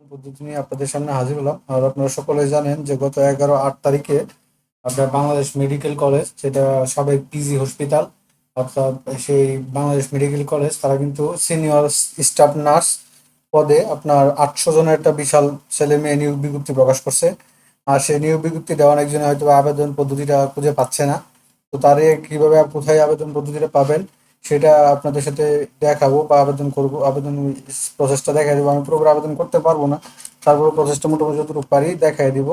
পদ্ধতি নিয়ে আপনাদের সামনে হাজির হলাম। আর আপনারা সকলে জানেন যে গত এগারো আট তারিখে আপনার বাংলাদেশ মেডিকেল কলেজ, যেটা সাবেক পিজি হসপিটাল, অর্থাৎ সেই বাংলাদেশ মেডিকেল কলেজ, তারা কিন্তু সিনিয়র স্টাফ নার্স পদে আপনার আটশো জনের একটা বিশাল ছেলে মেয়ে নিয়োগ বিজ্ঞপ্তি প্রকাশ করছে। আর সেই নিয়োগ বিজ্ঞপ্তিটা অনেকজনে হয়তো আবেদন পদ্ধতিটা খুঁজে পাচ্ছে না। তো তারে কীভাবে কোথায় আবেদন পদ্ধতিটা পাবেন সেটা আপনাদের সাথে দেখাবো বা আবেদন করব, আবেদন প্রসেসটা দেখাই দেবো। আমি পুরোপুরি আবেদন করতে পারব না। তারপরে প্রসেসটা মোটামুটি যতটুকু পারি দেখাই দিব।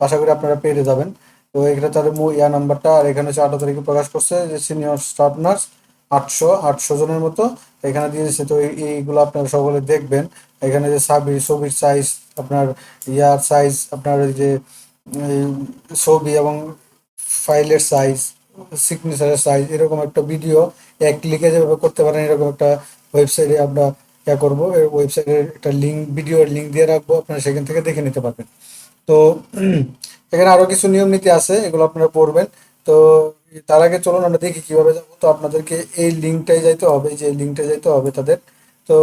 আশা করি আপনারা পেরে যাবেন। তো এখানে তাদের ইয়া নাম্বারটা, আর এখানে হচ্ছে আঠারো তারিখে প্রকাশ করছে যে সিনিয়র স্টাফ নার্স আটশো আটশো জনের মতো এখানে দিয়ে তো এই- এইগুলো আপনারা সকলে দেখবেন। এখানে যে সাবি ছবির সাইজ আপনার ইয়ার সাইজ আপনার যে ছবি এবং ফাইলের সাইজ সিগনেচারের সাইজ এরকম একটা ভিডিও এক ক্লিকে যেভাবে করতে পারেন, এরকম একটা ওয়েবসাইটে আমরা ইয়া করব। ওয়েবসাইটের একটা লিঙ্ক ভিডিওর লিঙ্ক দিয়ে রাখব, আপনারা সেখান থেকে দেখে নিতে পারবেন। তো, এখানে আরও কিছু নিয়ম নীতি আছে, এগুলো আপনারা পড়বেন। তো, তার আগে চলুন আমরা দেখি কীভাবে যাব। তো আপনাদেরকে এই লিঙ্কটাই যাইতে হবে, যে লিঙ্কটা যাইতে হবে তাদের। তো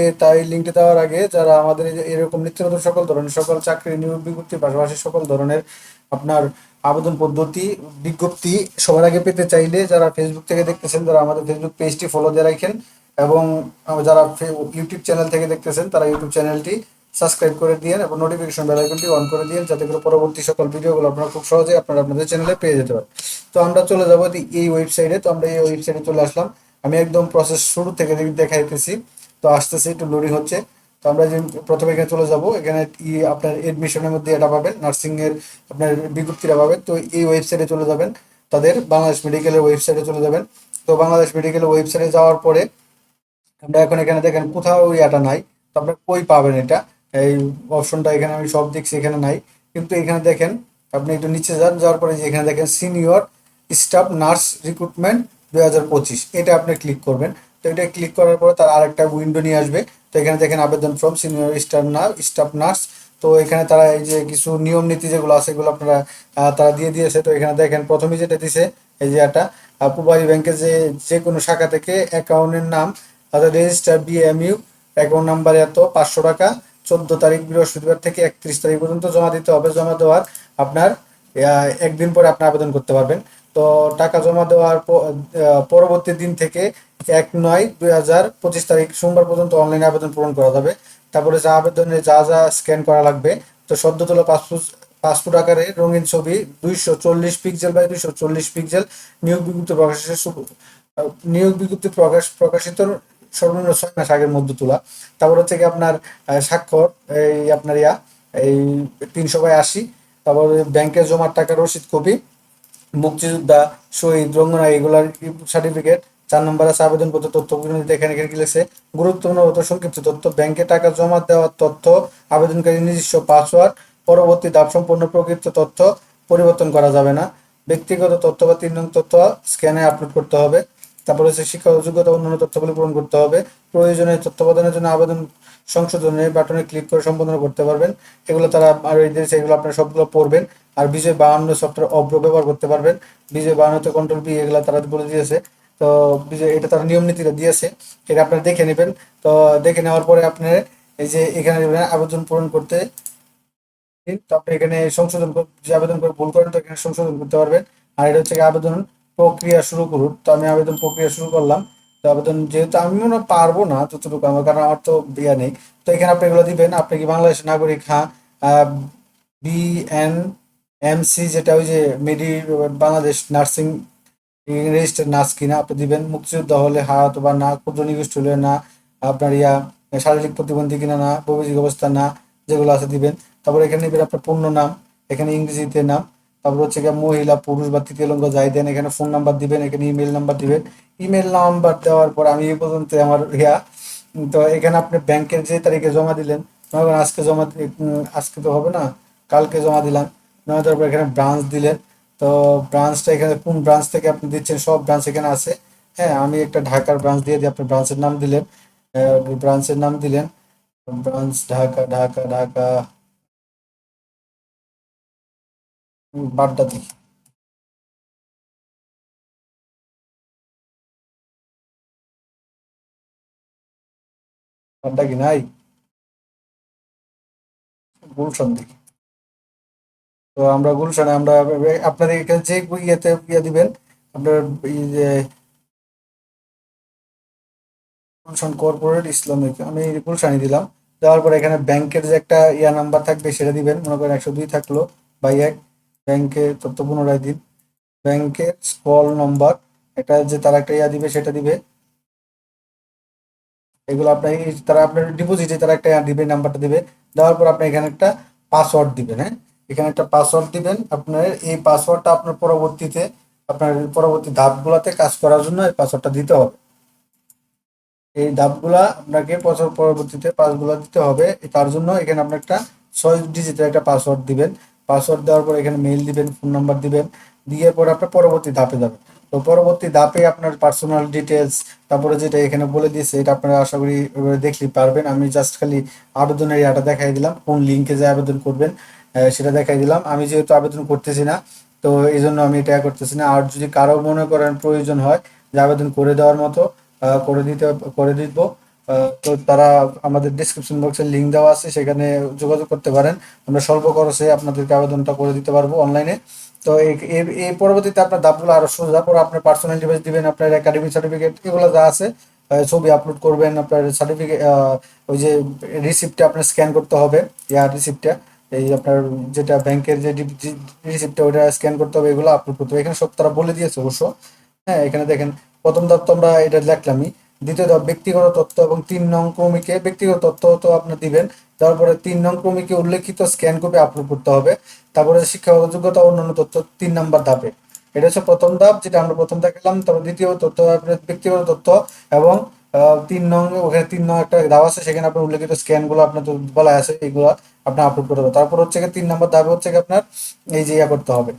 এ তাই লিঙ্কটি দেওয়ার আগে যারা আমাদের এরকম নিত্য নতুন সকল ধরনের, সকল চাকরি, নিয়োগ বিজ্ঞপ্তির পাশাপাশি সকল ধরনের আপনার আবেদন পদ্ধতি, বিজ্ঞপ্তি সবার আগে পেতে চাইলে যারা ফেসবুক থেকে দেখতেছেন, তারা আমাদের ফেসবুক পেজটি ফলো দিয়ে রাখেন এবং যারা ইউটিউব চ্যানেল থেকে দেখতেছেন, তারা ইউটিউব চ্যানেলটি সাবস্ক্রাইব করে দিয়েন এবং নোটিফিকেশন বেল আইকনটি অন করে দিয়েন যাতে করে পরবর্তী সকল ভিডিওগুলো আপনারা খুব সহজে আপনারা আপনাদের চ্যানেলে পেয়ে যেতে পারেন। তো আমরা চলে যাব এই ওয়েবসাইটে তো আমরা এই ওয়েবসাইটে চলে আসলাম। আমি একদম প্রসেস শুরু থেকে দেখাইতেছি। তো আসতেছে একটু লোডিং হচ্ছে। তো আমরা যে প্রথমে এখানে চলে যাব, এখানে ই আপনার এডমিশনের মধ্যে এটা পাবেন নার্সিং এর আপনার বিজ্ঞপ্তিটা পাবেন। তো এই ওয়েবসাইটে চলে যাবেন, তাদের বাংলাদেশ মেডিকেলের ওয়েবসাইটে চলে যাবেন। তো বাংলাদেশ মেডিকেলের ওয়েবসাইটে যাওয়ার পরে আমরা এখন এখানে দেখেন কোথাও ওই এটা নাই, তো আপনার কই পাবেন এটা? এই অপশনটা এখানে আমি সব দেখছি, এখানে নাই। কিন্তু এখানে দেখেন, আপনি একটু নিচে যান, যাওয়ার পরে যে এখানে দেখেন সিনিয়র স্টাফ নার্স রিক্রুটমেন্ট দুই হাজার পঁচিশ, এটা আপনি ক্লিক করবেন। তো এটা ক্লিক করার পরে তার আরেকটা উইন্ডো নিয়ে আসবে। তো এখানে দেখেন আবেদন from senior staff nurse staff nurse তো এখানে তারা এই যে কিছু নিয়ম নীতি যেগুলো আছে এগুলো আপনারা তারা দিয়ে দিয়েছে। তো এখানে দেখেন প্রথমে যেটা দিছে, এই যে একটা পূবালী ব্যাংকের যে যে কোনো শাখা থেকে অ্যাকাউন্টের নাম তাদের রেজিস্টার বিএমইউ অ্যাকাউন্ট নাম্বার এত, পাঁচশো টাকা, চোদ্দ তারিখ বৃহস্পতিবার থেকে একত্রিশ তারিখ পর্যন্ত জমা দিতে হবে। জমা দেওয়ার আপনার একদিন পরে আপনি আবেদন করতে পারবেন। তো টাকা জমা দেওয়ার পরবর্তী দিন থেকে এক নয় দুই হাজার পঁচিশ তারিখ সোমবার পর্যন্ত অনলাইনে আবেদন পূরণ করা যাবে। তারপরে যা আবেদনে যা যা স্ক্যান করা লাগবে, তো সদ্য তোলা পাসপোর্ট পাসপোর্ট আকারে রঙিন ছবি দুইশো চল্লিশ পিক্সেল বাই দুইশো চল্লিশ পিক্সেল নিয়োগ বিজ্ঞপ্তি প্রকাশের নিয়োগ বিজ্ঞপ্তি প্রকাশ, প্রকাশিত সর্বনিম্ন ছয় মাস আগের মধ্যে তোলা। তারপর হচ্ছে কি আপনার স্বাক্ষর, এই আপনার ইয়া, এই তিনশো বাই আশি তারপর ব্যাংকে জমার টাকা রসিদ কপি মুক্তিযোদ্ধা, শহীদ রঙ্গনা এগুলার সার্টিফিকেট চার নম্বর আছে আবেদনপত্র, তথ্য এখানে এখানে লিখছে? গুরুত্বপূর্ণ তথ্য, সংক্ষিপ্ত তথ্য, ব্যাংকে টাকা জমা দেওয়ার তথ্য আবেদনকারী নিজস্ব পাসওয়ার্ড, পরবর্তী ধাপ সম্পন্ন প্রকৃত তথ্য পরিবর্তন করা যাবে না। ব্যক্তিগত তথ্য বা তিন নং তথ্য স্ক্যানে আপলোড করতে হবে। তারপর হচ্ছে শিক্ষা যোগ্যতা অন্যান্য তথ্যগুলি পূরণ করতে হবে। প্রয়োজনীয় তথ্য প্রদানের জন্য আবেদন সংশোধনের বাটনে ক্লিক করে সম্পাদন করতে পারবেন। এগুলো তারা আর দিয়েছে এগুলো আপনারা সবগুলো পড়বেন। আর বিজয় বাহান্ন সফটওয়্যার অব্র ব্যবহার করতে পারবেন। বিজয় বাহান্নতে কন্ট্রোল বি এগুলো তারা বলে দিয়েছে। তো বিজয়, এটা তারা নিয়ম নীতিটা দিয়েছে। এটা আপনারা দেখে নেবেন। তো দেখে নেওয়ার পরে আপনার এই যে এখানে আবেদন পূরণ করতে তো আপনি এখানে সংশোধন যে আবেদন করে ভুল করেন তো এখানে সংশোধন করতে পারবেন। আর এটা হচ্ছে আবেদন প্রক্রিয়া শুরু করুন। তো আমি আবেদন প্রক্রিয়া শুরু করলাম। তো আবেদন যেহেতু আমি মনে পারব না যতটুকু আমার, কারণ আমার তো বিয়া নেই। তো এখানে আপনি এগুলো দিবেন। আপনি কি বাংলাদেশের নাগরিক? হ্যাঁ। বি এন এম সি যেটা ওই যে মেডি বাংলাদেশ নার্সিং রেজিস্টার নার্স কিনা, আপনি দিবেন, মুক্তিযোদ্ধা হলে হা অথবা না, ক্ষুদ্র নিগোষ্ঠী হলে না, আপনার ইয়া, শারীরিক প্রতিবন্ধী কিনা না, বৈবাহিক অবস্থা না, যেগুলো আছে দিবেন। তারপর এখানে নেবেন আপনার পূর্ণ নাম, এখানে ইংরেজিতে নাম, তারপর হচ্ছে গিয়ে মহিলা, পুরুষ বা তৃতীয় লিঙ্গ যাই দেন, এখানে ফোন নাম্বার দিবেন, এখানে ইমেল নাম্বার দিবেন। ইমেল নাম্বার দেওয়ার পর আমি এই পর্যন্ত আমার ইয়া, তো এখানে আপনি ব্যাংকের যে তারিখে জমা দিলেন আজকে জমা আজকে তো হবে না, কালকে জমা দিলাম। জমা দেওয়ার পর এখানে ব্রাঞ্চ দিলেন। তো ব্রাঞ্চটা এখানে কোন ব্রাঞ্চ থেকে আপনি দিচ্ছেন, সব ব্রাঞ্চ এখানে আছে। হ্যাঁ আমি একটা ঢাকার ব্রাঞ্চ দিয়ে দিই আপনি ব্রাঞ্চের নাম দিলেন। ব্রাঞ্চের নাম দিলেন। ব্রাঞ্চ ঢাকা ঢাকা ঢাকা। বাড্ডা দিই বাড্ডা কি নাই? গুলশান দিকে তো আমরা গুলশানে, আমরা আপনাদের এখানে যে ইয়েতে ইয়ে দিবেন আপনার যে গুলশান কর্পোরেট ইসলামিক, আমি গুলশানি দিলাম। দেওয়ার পরে এখানে ব্যাংকের যে একটা ইয়া নাম্বার থাকবে, সেটা দিবেন। মনে করেন একশো দুই থাকল, বাই এক, ব্যাংকে তথ্য পুনরায় দিন। ব্যাংকের স্কল নম্বর, এটা যে তারা একটা ইয়া দিবে, সেটা দিবে। এগুলো আপনার তারা আপনার ডিপোজিটে তারা একটা দিবে, নাম্বারটা দিবে। দেওয়ার পর আপনি এখানে একটা পাসওয়ার্ড দিবেন হ্যাঁ? এখানে একটা পাসওয়ার্ড দিবেন। আপনার এই পাসওয়ার্ডটা আপনার পরবর্তীতে, আপনার পরবর্তী ধাপগুলোতে কাজ করার জন্য এই পাসওয়ার্ডটা দিতে হবে। এই ধাপগুলা আপনাকে বছর পরবর্তীতে পাসগুলো দিতে হবে। তার জন্য এখানে আপনার একটা ছয় ডিজিটের একটা পাসওয়ার্ড দিবেন। পাসওয়ার্ড দেওয়ার পর এখানে মেইল দিবেন ফোন নাম্বার দিবেন। দিয়ে পরে আপনার পরবর্তী ধাপে যাবেন। তো পরবর্তী ধাপে আপনার পার্সোনাল ডিটেলস তারপরে যেটা এখানে বলে দিয়েছে, এটা আপনারা আশা করি দেখলেই পারবেন। আমি জাস্ট খালি আবেদনের ইয়াটা দেখাই দিলাম। কোন লিঙ্কে যে আবেদন করবেন সেটা দেখাই দিলাম। আমি যেহেতু আবেদন করতেছি না, তো এই জন্য আমি এটা করতেছি না। আর যদি কারও মনে করেন প্রয়োজন হয়, যে আবেদন করে দেওয়ার মতো করে দিতে, করে দিব। তো তারা আমাদের ডিসক্রিপশন বক্সে লিঙ্ক দেওয়া আছে, সেখানে যোগাযোগ করতে পারেন। আমরা স্বল্প খরচে আপনাদেরকে আবেদনটা করে দিতে পারব অনলাইনে তো এই পরবর্তীতে আপনার দাবগুলো আরও সোজা পরে আপনার পার্সোনাল ডিভাইস দিবেন, আপনার একাডেমিক সার্টিফিকেট এগুলো যা আছে ছবি আপলোড করবেন, আপনার সার্টিফিকেট ওই যে রিসিপ্টটা আপনার স্ক্যান করতে হবে। ইয়ার রিসিপ্টটা এই আপনার যেটা ব্যাংকের যে রিসিপ্টটা, ওটা স্ক্যান করতে হবে, এগুলো আপলোড করতে হবে। এখানে সব তারা বলে দিয়েছে অবশ্য। হ্যাঁ এখানে দেখেন, প্রথম ধাপ তো আমরা এটা লিখলামই দ্বিতীয় ধাপ, ব্যক্তিগত তথ্য এবং তিন নং ক্রমিকে, ব্যক্তিগত তথ্য তো আপনি দিবেন। তারপরে তিন নং ক্রমিকে উল্লেখিত স্ক্যান কপি আপলোড করতে হবে। তারপরে শিক্ষাগত যোগ্যতা, অন্যান্য তথ্য তিন নাম্বার ধাপে। এটা হচ্ছে প্রথম ধাপ, যেটা আমরা প্রথম দেখলাম। তারপর দ্বিতীয় তথ্য ব্যক্তিগত তথ্য এবং তিন নং, ওখানে তিন নং একটা ধাপ আছে। সেখানে আপনার উল্লেখিত স্ক্যানগুলো আপনার বলা আছে, এগুলো আপনি আপলোড করতে হবে তারপর হচ্ছে তিন নম্বর দাবি হচ্ছে আপনার এই যে ইয়া করতে হবে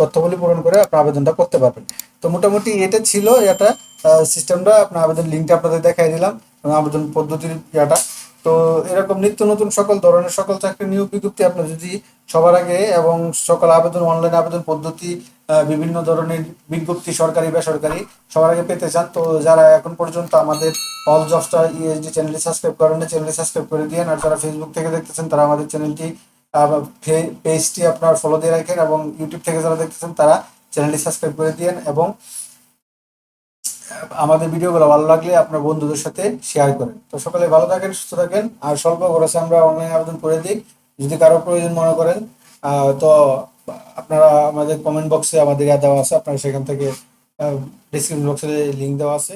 তথ্যগুলি পূরণ করে আপনি আবেদনটা করতে পারবেন। তো মোটামুটি এটা ছিল এটা সিস্টেমটা আপনার আবেদন লিঙ্কটা আপনাদের দেখাই দিলাম। আবেদন পদ্ধতির ইয়াটা। তো এরকম নিত্য নতুন সকল ধরনের সকল চাকরি নিয়োগ বিজ্ঞপ্তি আপনি যদি সবার আগে এবং সকল আবেদন অনলাইন আবেদন পদ্ধতি বিভিন্ন ধরনের বিজ্ঞপ্তি, সরকারি, বেসরকারি, সবার আগে পেতে চান, তো যারা এখন পর্যন্ত আমাদের অল জবস্টার ইএসডি চ্যানেলটি সাবস্ক্রাইব করেন চ্যানেলটি সাবস্ক্রাইব করে দিয়েন, আর যারা ফেসবুক থেকে দেখতেছেন, তারা আমাদের চ্যানেলটি পেজটি আপনার ফলো দিয়ে রাখেন, এবং ইউটিউব থেকে যারা দেখতেছেন, তারা চ্যানেলটি সাবস্ক্রাইব করে দিয়েন, এবং আমাদের ভিডিওগুলো ভালো লাগলে আপনার বন্ধুদের সাথে শেয়ার করেন। তো সকালে ভালো থাকেন, সুস্থ থাকেন। আর স্বল্প খরচে আমরা অনলাইন আবেদন করে দিই। যদি কারও প্রয়োজন মনে করেন তো আপনারা আমাদের কমেন্ট বক্সে আমাদের দেওয়া আছে। আপনারা সেখান থেকে ডিসক্রিপশন বক্সে লিঙ্ক দেওয়া আছে।